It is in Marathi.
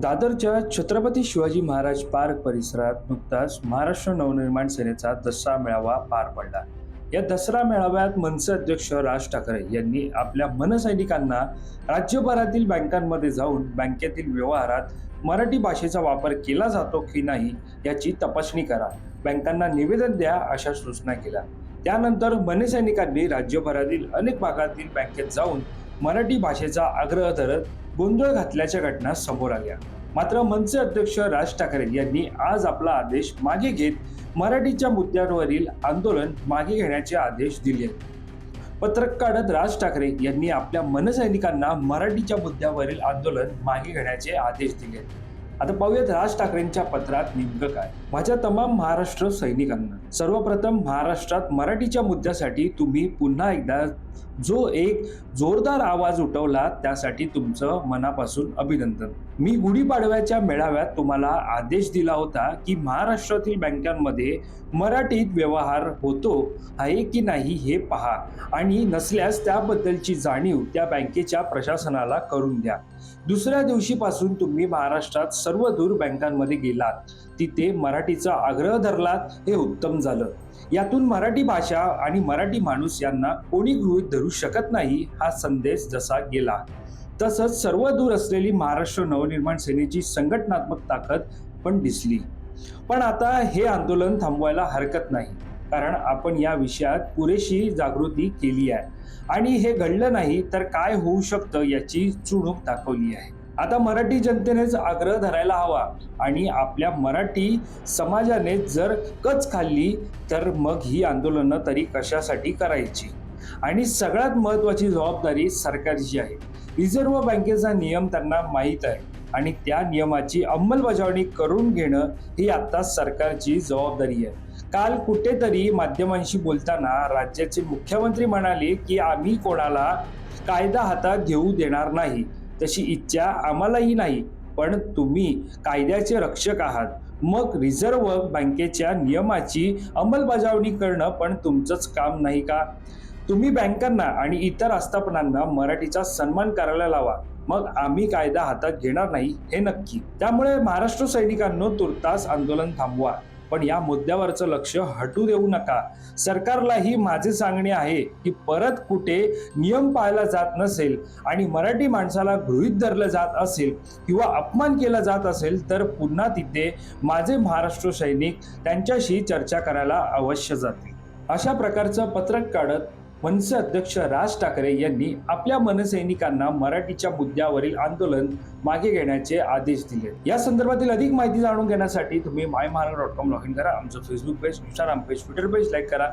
दादरच्या छत्रपती शिवाजी महाराज पार्क परिसरात नुकताच महाराष्ट्र नवनिर्माण सेनेचा दसरा मेळावा पार पडला. या दसरा मेळाव्यात मनसे अध्यक्ष राज ठाकरे यांनी आपल्या मनसैनिकांना राज्यभरातील बँकांमध्ये जाऊन बँकेतील व्यवहारात मराठी भाषेचा वापर केला जातो की नाही याची तपासणी करा. बँकांना निवेदन द्या अशा सूचना केल्या. त्यानंतर मनसैनिकांनी राज्यभरातील अनेक भागातील बँकेत जाऊन मराठी भाषेचा आग्रह धरत गोंधळ घातल्याच्या घटना समोर आल्या. मात्र मनसे अध्यक्ष राज ठाकरे यांनी आज आपला आदेश मागे घेत मराठीच्या मुद्द्यांवरील आंदोलन मागे घेण्याचे आदेश दिले. पत्रक काढत राज ठाकरे यांनी आपल्या मनसैनिकांना मराठीच्या मुद्द्यावरील आंदोलन मागे घेण्याचे आदेश दिले. आता पाहूयात राज ठाकरेंच्या पत्रात नेमकं काय? माझ्या तमाम महाराष्ट्र सैनिकांना सर्वप्रथम महाराष्ट्रात मराठीच्या मुद्द्यासाठी तुम्ही पुन्हा एकदा जो एक जोरदार आवाज उठवला त्यासाठी तुमचं मनापासून अभिनंदन. मी गुढीपाडव्याच्या मेळाव्यात तुम्हाला आदेश दिला होता की महाराष्ट्रातील बँकांमध्ये मराठीत व्यवहार होतो आहे की नाही हे पहा आणि नसल्यास त्याबद्दलची जाणीव त्या बँकेच्या प्रशासनाला करून द्या. दुसऱ्या दिवशीपासून तुम्ही महाराष्ट्रात सर्व दूर बँकांमध्ये गेलात. तिथे मराठीचा आग्रह धरलात हे उत्तम झालं. यातून मराठी भाषा आणि मराठी माणूस यांना कोणी गृहीत धरू शकत नाही हा संदेश जसा गेला. तसंच सर्व दूर असलेली महाराष्ट्र नवनिर्माण सेनेची संघटनात्मक ताकद पण दिसली. पण आता हे आंदोलन थांबवायला हरकत नाही कारण आपण या विषयात पुरेशी जागृती केली आहे. आणि हे घडलं नाही तर काय होऊ शकतं याची चुणूक दाखवली आहे. आता मराठी जनतेनेच आग्रह धरायला हवा. आणि आपल्या मराठी समाजाने जर कच खाल्ली तर मग ही आंदोलनं तरी कशासाठी करायची? आणि सगळ्यात महत्त्वाची जबाबदारी सरकारची आहे. रिझर्व्ह बँकेचा नियम त्यांना माहीत आहे. आणि त्या नियमाची अंमलबजावणी करून घेणं ही आता सरकारची जबाबदारी आहे. काल कुठेतरी माध्यमांशी बोलताना राज्याचे मुख्यमंत्री म्हणाले की आम्ही कोणाला कायदा हातात घेऊ देणार नाही. तशी इच्छा आम्हालाही नाही. पण तुम्ही कायद्याचे रक्षक आहात. मग रिझर्व्ह बँकेच्या नियमाची अंमलबजावणी करणं पण तुमचंच काम नाही का? तुम्ही बँकांना आणि इतर आस्थापनांना मराठीचा सन्मान करायला लावा. मग आम्ही कायदा हातात घेणार नाही हे नक्की. त्यामुळे महाराष्ट्र सैनिकांनो तुर्तास आंदोलन थांबवा. पण या मुद्द्यावरचं लक्ष हटू देऊ नका. सरकारलाही माझे सांगणे आहे की परत कुठे नियम पाळला जात नसेल आणि मराठी माणसाला गृहीत धरलं जात असेल किंवा अपमान केला जात असेल तर पुन्हा तिथे माझे महाराष्ट्र सैनिक त्यांच्याशी चर्चा करायला अवश्य जातील. अशा प्रकारचं पत्रक काढत मनसे अध्यक्ष राज ठाकरे यांनी आपल्या मनसैनिकांना मराठीच्या मुद्द्यावरील आंदोलन मागे घेण्याचे आदेश दिले. या संदर्भातील अधिक माहिती जाणून घेण्यासाठी तुम्ही my Maharashtra dot com log in करा. आमचं Facebook page Instagram page Twitter page like करा.